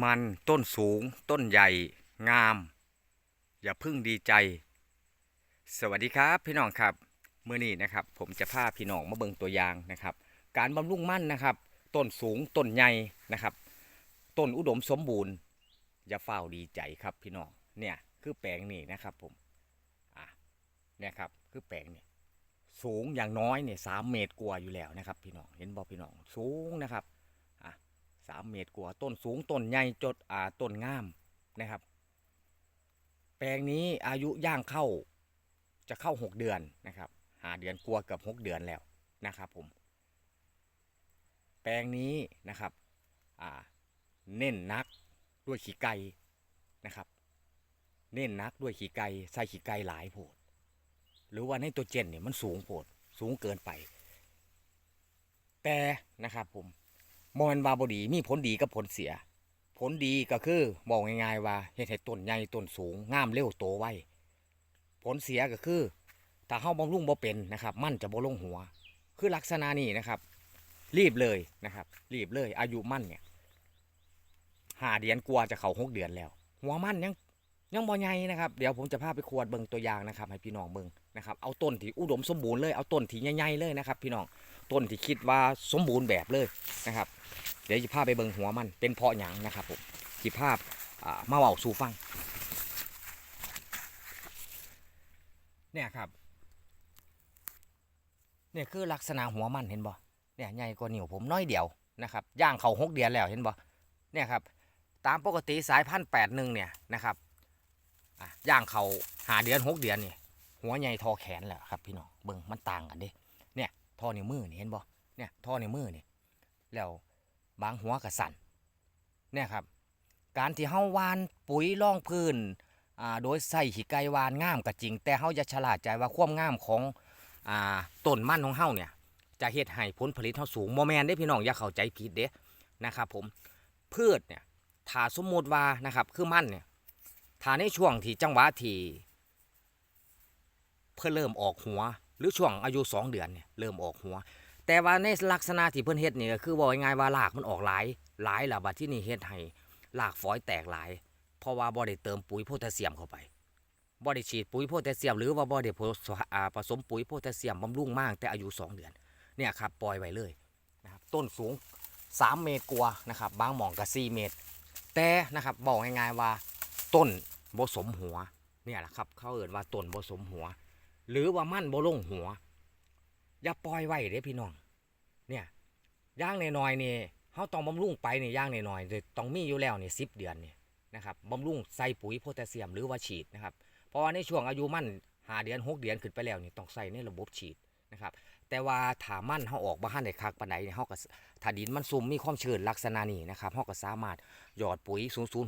มันต้นสูง ต้นใหญ่ งาม อย่าพึ่งดีใจ สวัสดีครับพี่น้องครับเมื่อนี้นะครับ ผมจะพาพี่น้องมาเบิ่งตัวอย่างนะครับ การบำรุงมั่นนะครับ ต้นสูงต้นใหญ่นะครับ ต้นอุดมสมบูรณ์ อย่าเฝ้าดีใจครับพี่น้องเนี่ยคือแปลงนี่นะครับผมอะเนี่ยครับคือแปลงนี่สูงอย่างน้อยเนี่ยสามเมตรกว่าอยู่แล้วนะครับ พี่น้องเห็นบอกพี่น้องสูงนะครับ อะสามเมตรกว่าต้นสูงต้นใหญ่จดอ่าต้นงามนะครับ แปลงนี้อายุย่างเข้าจะเข้าหกเดือนนะครับหาเดือนกลัวาเกือบหกเดือนแล้วนะครับผม แปลงนี้นะครับเน้นนักด้วยขี้ไก่นะครับ เน้นนักด้วยขี้ไก่ใส่ขี้ไก่หลายโพด หรือว่าในตัวเจนเนี่ยมันสูงโพดสูงเกินไป แต่นะครับผม มอนวาบดีมีผลดีกับผลเสีย ผลดีก็คือบอกง่ายๆว่าเฮ็ดให้ต้นใหญ่ต้นสูงงามเร็วโตไวผลเสียก็คือถ้าเฮาบำรุงบ่เป็นนะครับ มันจะบ่ลงหัว คือลักษณะนี้นะครับ รีบเลยนะครับ รีบเลยอายุมันเนี่ยหาเดือนกลัวจะเขาหกเดือนแล้ว หัวมันยังยังบ่ใหญ่นะครับ เดี๋ยวผมจะพาไปขวดเบิงตัวอย่างนะครับ ให้พี่น้องเบิงนะครับ เอาต้นที่อุดมสมบูรณ์เลย เอาต้นที่ใหญ่ๆเลยนะครับ พี่น้อง ต้นที่คิดว่าสมบูรณ์แบบเลยนะครับ เดี๋ยวจะพาไปเบิงหัวมันเป็นเพาะหยังนะครับผมจิภาพมาเว้าสู่ฟัง เนี่ยครับ เนี่ยคือลักษณะหัวมันเห็นบ่เนี่ยใหญ่กว่านิ้วผมน้อยเดียวนะครับย่างเขาหกเดือนแล้วเห็นบ่เนี่ยครับตามปกติสายพันธุ์แปดหนึ่งเนี่ยนะครับย่างเขาหาเดือนหกเดือนนี่หัวใหญ่ทอแขนแหละครับพี่น้องเบิ่งมันต่างกันเด้ ทอนิ้วมือนี่เห็นบ่เนี่ยทอนิ้วมือนี่แล้วบางหัวกับสั่นเนี่ยครับ การที่เฮาวานปุ๋ยร่องพื้นอ่าโดยใส่ขี้ไก่วานงามก็จริง แต่เฮาจะฉลาดใจว่าความงามของอ่าต้นมันของเฮาเนี่ยจะเฮ็ดให้ผลผลิตเฮาสูงโมแมนได้พี่น้องอย่าเข้าใจผิดเด้นะครับผมพืชเนี่ยถ้าสมมุติว่านะครับคือมันเนี่ยถ้าในช่วงที่จังหวะที่เพิ่นเริ่มออกหัว รือช่วงอายุ 2 เดือนเนี่ยเริ่มออกหัว แต่ว่าในลักษณะที่เพิ่นเฮ็ดนี่ก็คือบอกง่ายว่ารากมันออกหลายหลายล้วบัดที่นี่เฮ็ดให้รากฝอยแตกหลาย เพราะว่าบ่ได้เติมปุ๋ยโพแทสเซียมเข้าไปบ่ได้ฉีดปุ๋ยโพแทสเซียมหรือว่าบ่ได้ผสมปุ๋ยโพแทสเซียมบำรุงมากแต่อายุ 2 เดือนเนี่ยครับปล่อยไว้เลยนะครับต้นสูง 3 เมตรกว่านะครับบางหม่องก็4เมตร แต่นะครับบอกง่ายๆว่าต้นบ่สมหัวเนี่ยแหละครับเขาเอ่นว่าต้นบ่สมหัว หรือว่ามั่นบ่ลงหัว อย่าปล่อยไว้เด้พี่น้อง เนี่ยย่างในน้อยนี่เฮาต้องบำรุงไปนี่ย่างในน้อยต้องมีอยู่แล้วนี่10เดือนนี่นะครับบำรุงใส่ปุ๋ยโพแทสเซียมหรือว่าฉีดนะครับเพราะว่าในช่วงอายุมั่นหาเดือนหกเดือนขึ้นไปแล้วนี่ต้องใส่ในระบบฉีดนะครับแต่ว่าถามั่นเขาออกบ้านในคักปานใดเนี่ยเขาก็ถ้าดินมันซุ่มมีความชื้นลักษณะนี้นะครับเขาก็สามารถหยอดปุ๋ย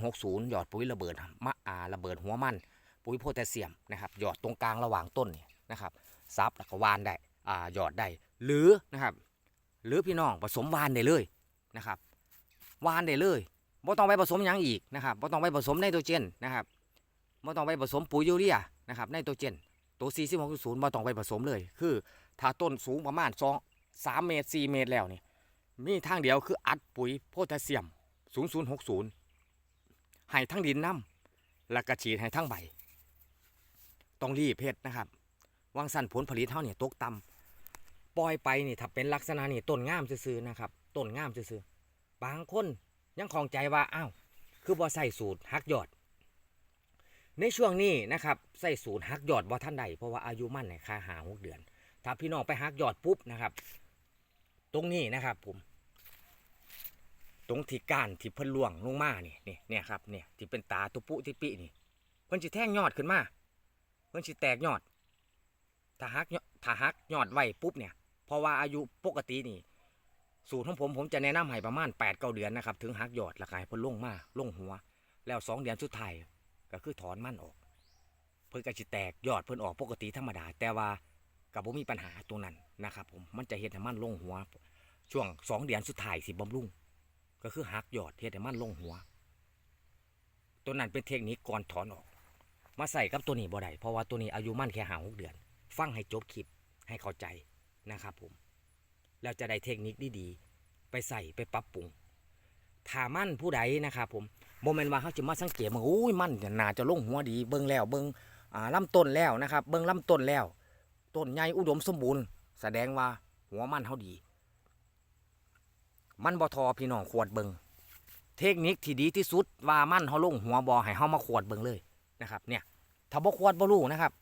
0060 หยอดปุ๋ยระเบิดมะอาระเบิดหัวมัน ปุ๋ยโพแทสเซียมนะครับหยอดตรงกลางระหว่างต้นเนี่ยนะครับซับแล้วก็วานได้อ่าหยอดได้หรือนะครับหรือพี่น้องผสมวานได้เลยนะครับวานได้เลยบ่ต้องไปผสมยังอีกนะครับบ่ต้องไปผสมไนโตรเจนนะครับไม่ต้องไปผสมปุ๋ยยูเรียนะครับในตัวเจนตัว4 6 0ไม่ต้องไปผสมเลย คือถ้าต้นสูงประมาณ2 3เมตร4เมตรแล้วนี่มีทางเดียวคืออัดปุ๋ยโพแทสเซียม 0060ให้ทั้งดินน้ำแล้วก็ฉีดให้ทั้งใบ ต้องรีบเพชรนะครับวางสั้นผลผลิตเท่าเนี่ยตกต่ำปล่อยไปนี่ถ้าเป็นลักษณะนี่ต้นงามซื่อๆนะครับต้นงามซื่อๆบางคนยังคลองใจว่าอ้าวคือบ่ใส่สูตรหักยอด ในช่วงนี้นะครับใส่สูตรหักยอดบ่ท่านใดเพราะว่าอายุมั่นเนี่ยค่าหาหกเดือน ถ้าพี่น้องไปหักยอดปุ๊บนะครับ ตรงนี้นะครับผมตรงที่ก้านที่เพิ่นล่วงลงมานี่นี่เนี่ยครับเนี่ยที่เป็นตาตุปุติปินี่เพิ่นสิแท่งยอดขึ้นมา เพิ่นสิแตกยอดถ้าหักถ้าหักยอดไว้ปุ๊บเนี่ย เพราะว่าอายุปกตินี่ สูตรของผมผมจะแนะนำให้ประมาณ8ปดเก้าเดือนนะครับ ถึงหักยอดละกายเพิ่นลงมาลงหัว แล้วสองเดือนสุดท้ายก็คือถอนมันออก เพิ่นก็สิแตกยอดเพิ่นออกปกติธรรมดา แต่ว่ากับบ่มีปัญหาตรงนั้นนะครับผมมันจะเฮ็ดให้มันลงหัว ช่วงสองเดือนสุดท้ายสิบำรุงก็คือหักยอดเฮ็ดให้มันลงหัวตัวนั้นเป็นเทคนิคก่อนถอนออก มาใส่กับตัวนี้บ่ได้เพราะว่าตัวนี้อายุมั่นแค่หาหกเดือน ฟังให้จบคลิปให้เข้าใจนะครับผมแล้วจะได้เทคนิคดีๆไปใส่ไปปรับปรุงถามั่นผู้ใดนะครับผมโมเมนต์ว่าเขาจะมาสังเกตมันโอ้ยมันเนี่ยน่าจะลงหัวดีเบิ่งแล้วเบิ่งอ่าลำต้นแล้วนะครับ เบิ่งลำต้นแล้วต้นใหญ่อุดมสมบูรณ์ แสดงว่าหัวมั่นเขาดี มันบ่ทอพี่น้องขวดเบิ่งเทคนิคที่ดีที่สุดว่ามั่นเขาลงหัวบอให้เฮามาขวดเบิ่งเลย นะครับเนี่ยถ้าบ่ขวดบ่รู้นะครับ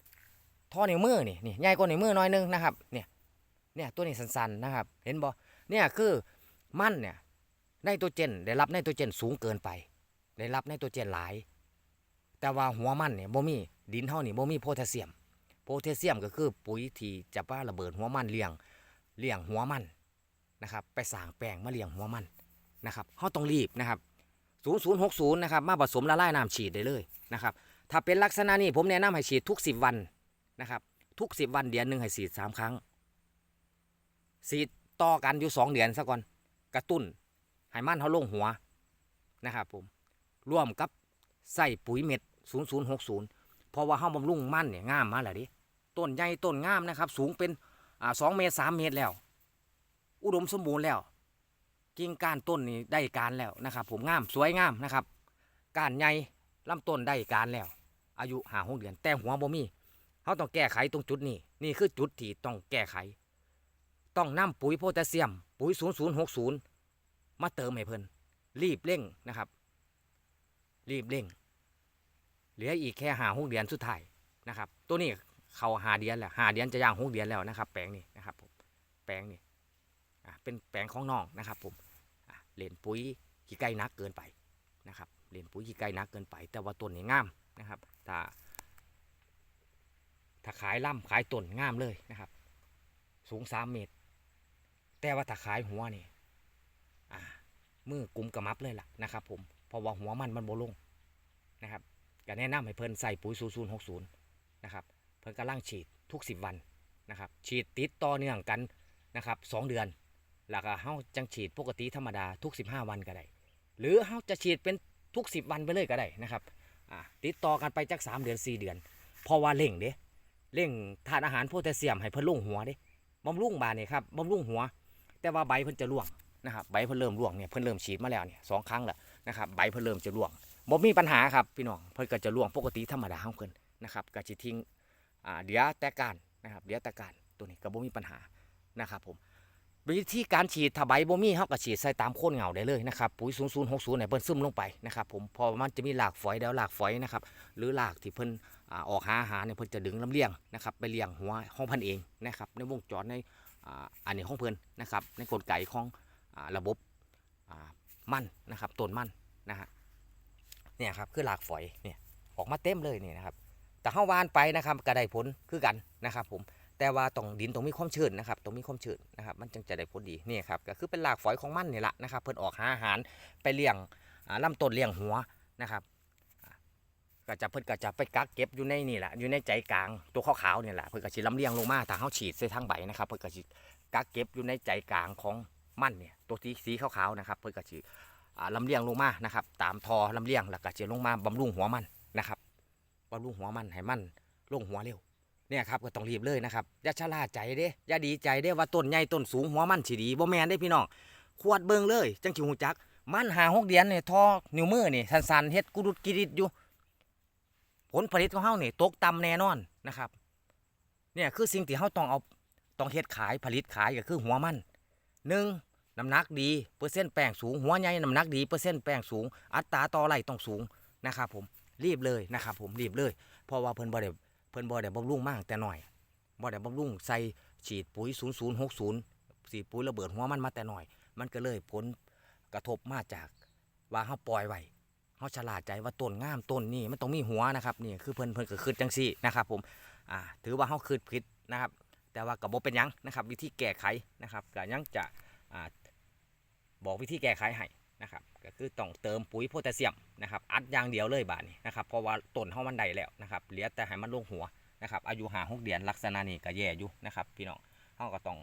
ท่อนิ้วมือนี่นี่ใหญ่กว่านิ้วมือหน้อยนึงนะครับเนี่ยเนี่ยตัวนี้สั้นๆนะครับ เห็นบ่เนี่ยคือมันเนี่ยไนโตรเจนได้รับไนโตรเจนสูงเกินไป ได้รับไนโตรเจนหลาย แต่ว่าหัวมันเนี่ยบ่มีดินเฮานี่บ่มีโพแทสเซียม โพแทสเซียมก็คือปุ๋ยที่จะป้าระเบิดหัวมันเลี้ยงเลี้ยงหัวมันนะครับไปสางแปลงมาเลี้ยงหัวมันนะครับเฮาต้องรีบนะครับ 0060 นะครับมาผสมละลายน้ำฉีดได้เลยนะครับ ถ้าเป็นลักษณะนี้ผมแนะนำให้ฉีดทุก 10 วันนะครับ ทุก 10 วันเดือนหนึ่งให้ฉีด3ครั้งฉีดต่อกันอยู่ 2 เดือนซะก่อนกระตุ้นให้มันเขาลงหัวนะครับผมร่วมกับใส่ปุ๋ยเม็ด 0060 เพราะว่าเฮาบำรุงมันเนี่ยงามมาแล้วดิต้นใหญ่ต้นงามนะครับ สูงเป็นสอ่าสเมตร3เมตรแล้ว อุดมสมบูรณ์แล้ว กิ่งก้านต้นนี่ได้การแล้วนะครับ ผมงามสวยงามนะครับก้านใหญ่ลำต้นได้การแล้ว อายุหาหกเดือน แต่หัวบ่มีเขาต้องแก้ไขตรงจุดนี้ นี่คือจุดที่ต้องแก้ไข ต้องนำปุ๋ยโพแทสเซียม ปุ๋ย 0060 มาเติมให้เพิ่นรีบเร่งนะครับ รีบเร่ง เหลืออีกแค่หาหกเดือนสุดท้ายนะครับ ตัวนี้เขาหาเดือนแล้วหาเดือนจะย่างหกเดือนแล้วนะครับ แปลงนี้นะครับผมแปลงนี้อะเป็นแปลงของน้องนะครับ ผมเล่นปุ๋ยขี้ไก่นักเกินไปนะครับเล่นปุ๋ยขี้ไก่นักเกินไป แต่ว่าต้นนี่งามนะครับ ถ้าถ้าขายล่ำขายต้นงามเลยนะครับ สูงสามเมตร แต่ว่าถ้าขายหัวนี่อ่ามือกุมกระมับเลยล่ะนะครับ ผมเพราะว่าหัวมันมันโบลงนะครับก็แนะนำให้เพิ่นใส่ปุ๋ย0060นะครับเพิ่นกำลังฉีดทุก 10 วันนะครับ ฉีดติดต่อเนื่องกันนะครับ2เดือน แล้วก็เฮาจังฉีดปกติธรรมดาทุก 15 วันก็ได้ หรือเฮาจะฉีดเป็นทุก 10 วันไปเลยก็ได้นะครับ อ่าติดต่อกันไปจัก3เดือน4เดือนเพราะว่าเร่งเด้เร่งทานอาหารโพแทสเซียมให้เพิ่นลงหัวเด้บำรุงบานนี่ยครับบำรุงหัว แต่ว่าใบเพิ่นจะร่วงนะครับใบเพิ่นเริ่มร่วงเนี่ยเพิ่นเริ่มฉีดมาแล้วเนี่ยสองครั้งแล้วนะครับใบเพิ่นเริ่มจะร่วงบ่มีปัญหาครับพี่น้องเพิ่นก็จะล่วงปกติธรรมดาของเพิ่นนะครับก็สิทิ้งอ่าเดี๋ยวแต่การนะครับเดี๋ยวแต่การตัวนี้ก็บ่มีปัญหานะครับผม วิธีการฉีดถ้าใบบ่มีเฮาก็ฉีดใส่ตามโคนเหงาได้เลยนะครับปุ๋ย0060เนี่ยเพิ่นซึมลงไปนะครับผมพอมันจะมีหลากฝอยเดี๋ยวหลากฝอยนะครับหรือหลากที่เพิ่นออกหาอาหารเนี่ยเพิ่นจะดึงลำเลียงนะครับไปเลี้ยงหัวของพิ่นเองนะครับในวงจรในอันนี้ของเพิ่นนะครับในกลไกของอ่าระบบมันนะครับต้นมันนะฮะเนี่ยครับคือหลากฝอยเนี่ยออกมาเต็มเลยเนี่ยนะครับแต่เข้าวานไปนะครับก็ได้ผลคือกันนะครับผม แต่ว่าต้องดินต้องมีความชื้นนะครับต้องมีความชื้นนะครับ มันจึงจะได้ผลดีนี่ครับก็คือเป็นหลากฝอยของมันนี่แหละนะครับ เพิ่นออกหาอาหารไปเลี้ยงอ่าลำต้นเลี้ยงหัวนะครับก็จะเพิ่นก็จะไปกักเก็บอยู่ในนี่แหละอยู่ในใจกลางตัวขาวๆเนี่ยแหละเพิ่นก็สิลำเลียงลงมาถ้าเฮาฉีดใส่ทางใบนะครับ เพิ่นก็สิกักเก็บอยู่ในใจกลางของมันเนี่ยตัวสีสีขาวๆนะครับ เพิ่นก็สิอ่าลำเลียงลงมานะครับ ตามทอลำเลียงแล้วก็จะลงมาบำรุงหัวมันนะครับบำรุงหัวมันให้มันลงหัวเร็ว เนี่ยครับก็ต้องรีบเลยนะครับอย่าชะล่าใจเด้อย่าดีใจเด้ว่าต้นใหญ่ต้นสูงหัวมันสิดีบ่แมนได้พี่น้องขวดเบิ่งเลย จังสิหูจัก มันหาหกเดือนเนี่ยทอนิ้วมือนี่สันๆเฮ็ดกุดุดกิริดอยู่ ผลผลิตของเฮานี่ตกต่ำแน่นอนนะครับ เนี่ยคือสิ่งที่เฮาต้องเอาต้องเฮ็ดขายผลิตขายก็คือหัวมันหนึ่งน้ำหนักดีเปอร์เซ็นต์แป้งสูง หัวใหญ่น้ำหนักดีเปอร์เซ็นต์แป้งสูง อัตราต่อไร่ต้องสูงนะครับผมรีบเลยนะครับผมรีบเลย เพราะว่าเพิ่นบ่ได้ เพิ่นบ่ได้บำรุงมากแต่น้อยบ่ได้บำรุงใส่ฉีดปุ๋ย 0060สีปุ๋ยระเบิดหัวมันมาแต่น้อย มันก็เลยผลกระทบมาจากว่าเฮาปล่อยไว้เฮาฉลาดใจว่าต้นงามต้นนี่มันต้องมีหัวนะครับนี่คือเพิ่นเพิ่นก็คิดจังซี่นะครับผมอ่าถือว่าเฮาคิดผิดนะครับ แต่ว่าก็บ่เป็นหยังนะครับ วิธีแก้ไขนะครับก็ยังจะอ่าบอกวิธีแก้ไขให้ นะครับก็คือต้องเติมปุ๋ยโพแทสเซียมนะครับอัดอย่างเดียวเลยบาดนี้นะครับเพราะว่าต้นเฮามันได้แล้วนะครับเหลือแต่ให้มันลงหัวนะครับอายุหาหกเดือนลักษณะนี้ก็แย่อยู่นะครับพี่น้องเฮาก็ต้อง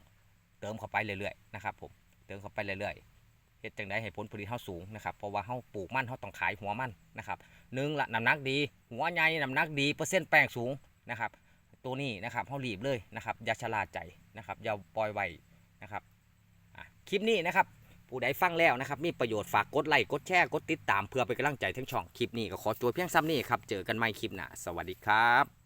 เติมเข้าไปเรื่อยๆนะครับผมเติมเข้าไปเรื่อยๆเฮ็ดจังไดให้ผลผลิตเฮาสูงนะครับเพราะว่าเฮาปลูกมันเฮาต้องขายหัวมันนะครับหนึ่งละน้ำหนักดี หัวใหญ่น้ำหนักดีเปอร์เซ็นต์แป้งสูงนะครับตัวนี้นะครับเฮารีบเลยนะครับอย่าชะล่าใจนะครับอย่าปล่อยไว้นะครับคลิปนี้นะครับ ผู้ใดฟังแล้วนะครับ มีประโยชน์ฝากกดไลค์กดแชร์กดติดตามเพื่อเป็นกำลังใจทั้งช่องคลิปนี้ก็ขอตัวเพียงซ้ำนี้ครับ เจอกันใหม่คลิปหน้าสวัสดีครับ